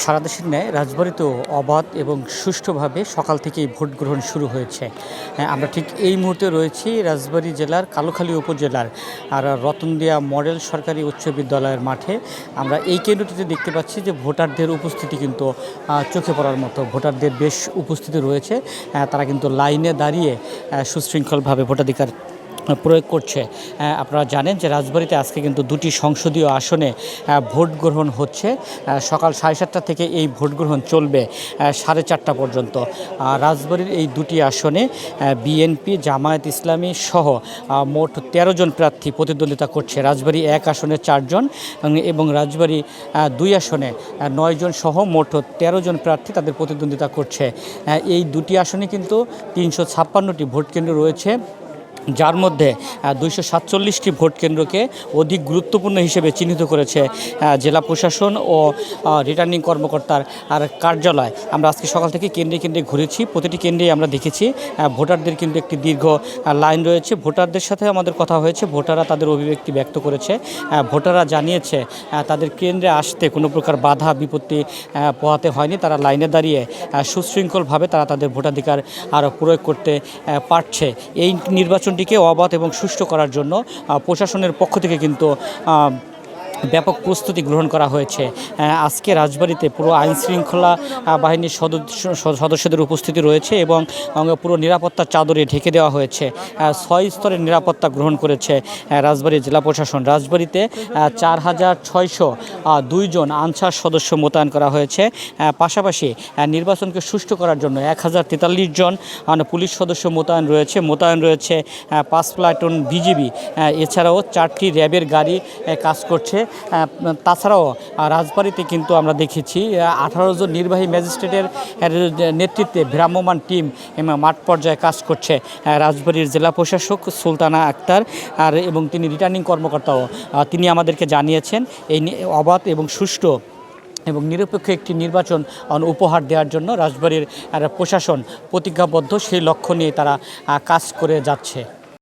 সারা দেশের ন্যায় রাজবাড়িতেও অবাধ এবং সুষ্ঠুভাবে সকাল থেকেই ভোট গ্রহণ শুরু হয়েছে। হ্যাঁ, আমরা ঠিক এই মুহূর্তে রয়েছি রাজবাড়ী জেলার কালোখালী উপজেলার আর রতনদিয়া মডেল সরকারি উচ্চ বিদ্যালয়ের মাঠে। আমরা এই কেন্দ্রটিতে দেখতে পাচ্ছি যে ভোটারদের উপস্থিতি কিন্তু চোখে পড়ার মতো। ভোটারদের বেশ উপস্থিতি রয়েছে। তারা কিন্তু লাইনে দাঁড়িয়ে সুশৃঙ্খলভাবে ভোটাধিকার প্রয়োগ করছে। আপনারা জানেন যে রাজবাড়িতে আজকে কিন্তু দুটি সংসদীয় আসনে ভোট গ্রহণ হচ্ছে। সকাল সাড়ে সাতটা থেকে এই ভোট গ্রহণ চলবে সাড়ে চারটা পর্যন্ত। রাজবাড়ির এই দুটি আসনে বিএনপি, জামায়াত ইসলামী সহ মোট তেরো জন প্রার্থী প্রতিদ্বন্দ্বিতা করছে। রাজবাড়ি এক আসনে চারজন এবং- রাজবাড়ি দুই আসনে নয় জন সহ মোট তেরো জন প্রার্থী তাদের প্রতিদ্বন্দ্বিতা করছে। এই দুটি আসনে কিন্তু তিনশো ছাপ্পান্নটি ভোট কেন্দ্র রয়েছে। যার মধ্যে দুইশো সাতচল্লিশটি ভোট কেন্দ্রকে অধিক গুরুত্বপূর্ণ হিসেবে চিহ্নিত করেছে জেলা প্রশাসন ও রিটার্নিং কর্মকর্তার, আর কার্যালয়। আমরা আজকে সকাল থেকে কেন্দ্রে কেন্দ্রে ঘুরেছি, প্রতিটি কেন্দ্রেই আমরা দেখেছি ভোটারদের কিন্তু একটি দীর্ঘ লাইন রয়েছে। ভোটারদের সাথে আমাদের কথা হয়েছে, ভোটাররা তাদের অভিব্যক্তি ব্যক্ত করেছে ভোটাররা জানিয়েছে তাদের কেন্দ্রে আসতে কোনো প্রকার বাধা, বিপত্তি পোহাতে হয়নি। তারা লাইনে দাঁড়িয়ে সুশৃঙ্খলভাবে তারা তাদের ভোটাধিকার আরও প্রয়োগ করতে পারছে। এই নির্বাচনটিকে অবাধ এবং সুষ্ঠু করার জন্য প্রশাসনের পক্ষ থেকে কিন্তু ব্যাপক প্রস্তুতি গ্রহণ করা হয়েছে। আজকে রাজবাড়িতে পুরো আইন শৃঙ্খলা বাহিনীর সদস্য সদস্যদের উপস্থিতি রয়েছে এবং পুরো নিরাপত্তার চাদরে ঢেকে দেওয়া হয়েছে। ছয় স্তরের নিরাপত্তা গ্রহণ করেছে আহ, রাজবাড়ী জেলা প্রশাসন। রাজবাড়িতে চার হাজার ছয়শো দুইজন আনসার সদস্য মোতায়েন করা হয়েছে। পাশাপাশি নির্বাচনকে সুষ্ঠু করার জন্য এক হাজার তেতাল্লিশ জন পুলিশ সদস্য মোতায়েন রয়েছে। মোতায়েন রয়েছে পাঁচ প্লাটুন বিজিবি। এছাড়াও চারটি র্যাবের গাড়ি কাজ করছে। তাছাড়াও রাজবাড়িতে কিন্তু আমরা দেখেছি আঠারো জন নির্বাহী ম্যাজিস্ট্রেটের নেতৃত্বে ভ্রাম্যমাণ টিম মাঠ পর্যায়ে কাজ করছে রাজবাড়ির জেলা প্রশাসক সুলতানা আক্তার আর, এবং তিনি রিটার্নিং কর্মকর্তাও। তিনি আমাদেরকে জানিয়েছেন, এই অবাধ এবং সুষ্ঠু এবং নিরপেক্ষ একটি নির্বাচন উপহার দেওয়ার জন্য রাজবাড়ির প্রশাসন প্রতিজ্ঞাবদ্ধ, সেই লক্ষ্য নিয়ে তারা কাজ করে যাচ্ছে।